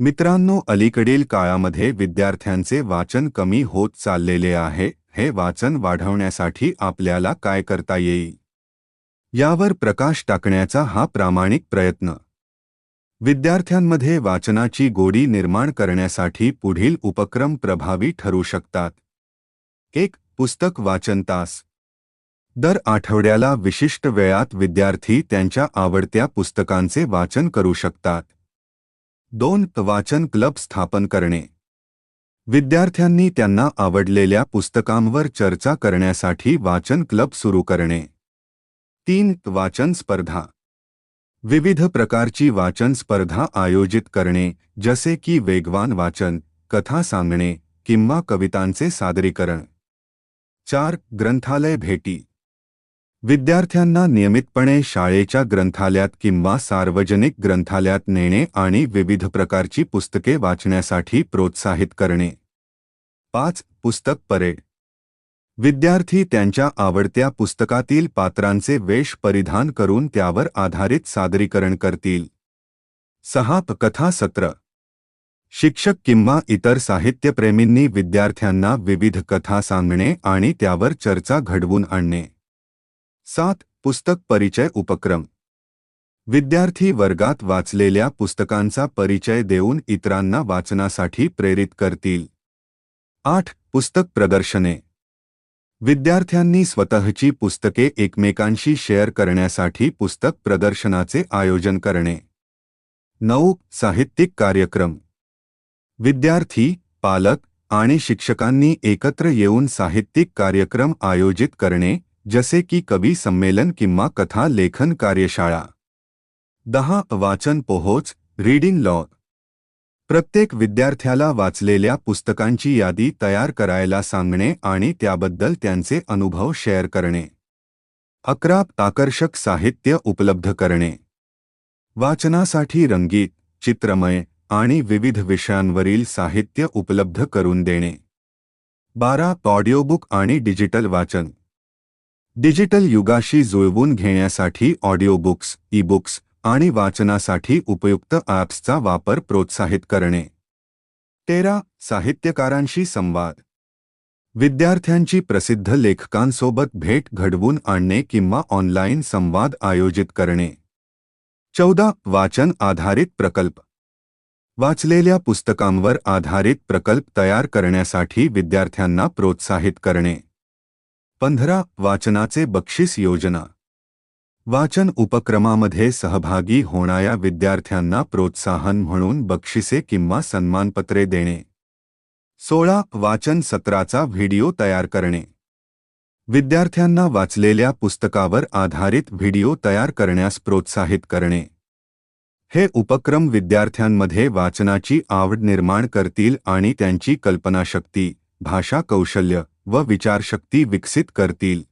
मित्रांनो अलीकडील काळामध्ये विद्यार्थ्यांचे वाचन कमी होत चाललेले आहे. हे वाचन वाढवण्यासाठी आपल्याला काय करता येईल? यावर प्रकाश टाकण्याचा हा प्रामाणिक प्रयत्न. विद्यार्थ्यांमध्ये वाचनाची गोडी निर्माण करण्यासाठी पुढील उपक्रम प्रभावी ठरू शकतात. एक पुस्तक वाचन तास. दर आठवड्याला विशिष्ट वेळात विद्यार्थी त्यांच्या आवडत्या पुस्तकांचे वाचन करू शकतात. दोन वाचन क्लब स्थापन करणे. विद्यार्थ्यांनी त्यांना आवडलेल्या पुस्तकांवर चर्चा करण्यासाठी वाचन क्लब सुरू करणे. तीन वाचन स्पर्धा. विविध प्रकारची वाचन स्पर्धा आयोजित करणे जसे की वेगवान वाचन कथा सांगणे किंवा कवितांचे सादरीकरण. चार ग्रंथालय भेटी. विद्यार्थ्यांना नियमितपणे शाळेच्या ग्रंथालयात किंवा सार्वजनिक ग्रंथालयात नेणे आणि विविध प्रकारची पुस्तके वाचण्यासाठी प्रोत्साहित करणे. पाच पुस्तक परेड विद्यार्थी त्यांच्या आवडत्या पुस्तकातील पात्रांचे वेश परिधान करून त्यावर आधारित सादरीकरण करतील. सहा कथा सत्र. शिक्षक किंवा इतर साहित्यप्रेमींनी विद्यार्थ्यांना विविध कथा सांगणे आणि त्यावर चर्चा घडवून आणणे. सात पुस्तक परिचय उपक्रम. विद्यार्थी वर्गात वाचलेल्या पुस्तकांचा परिचय देऊन इतरांना वाचनासाठी प्रेरित करतील. आठ पुस्तक प्रदर्शने. विद्यार्थ्यांनी स्वतःची पुस्तके एकमेकांशी शेअर करण्यासाठी पुस्तक प्रदर्शनाचे आयोजन करणे. नऊ साहित्यिक कार्यक्रम. विद्यार्थी पालक आणि शिक्षकांनी एकत्र येऊन साहित्यिक कार्यक्रम आयोजित करणे जसे की कवी संमेलन किंवा कथा, लेखन कार्यशाळा दहा, वाचन, पोहोच रीडिंग लॉ प्रत्येक विद्यार्थ्याला वाचलेल्या पुस्तकांची यादी तयार करायला सांगणे आणि त्याबद्दल त्यांचे अनुभव शेअर करणे. अकरा, आकर्षक साहित्य उपलब्ध करणे. वाचनासाठी रंगीत, चित्रमय आणि विविध विषयांवरील साहित्य उपलब्ध करून देणे. बारा ऑडिओबुक आणि डिजिटल वाचन. डिजिटल युगाशी जुळवून घेण्यासाठी ऑडिओबुक्स बुक्स आणि वाचनासाठी उपयुक्त ॲप्सचा वापर प्रोत्साहित करणे. तेरा साहित्यकारांशी संवाद. विद्यार्थ्यांची प्रसिद्ध लेखकांसोबत भेट घडवून आणणे किंवा ऑनलाईन संवाद आयोजित करणे. चौदा वाचन आधारित प्रकल्प. वाचलेल्या पुस्तकांवर आधारित प्रकल्प तयार करण्यासाठी विद्यार्थ्यांना प्रोत्साहित करणे. पंधरा वाचनाचे बक्षीस योजना. वाचन उपक्रमामध्ये सहभागी होणाऱ्या विद्यार्थ्यांना प्रोत्साहन म्हणून बक्षिसे किंवा सन्मानपत्रे देणे. सोळा वाचन सत्राचा व्हिडिओ तयार करणे. विद्यार्थ्यांना वाचलेल्या पुस्तकावर आधारित व्हिडिओ तयार करण्यास प्रोत्साहित करणे. हे उपक्रम विद्यार्थ्यांमध्ये वाचनाची आवड निर्माण करतील आणि त्यांची कल्पनाशक्ती भाषा कौशल्य व विचारशक्ती विकसित करतील.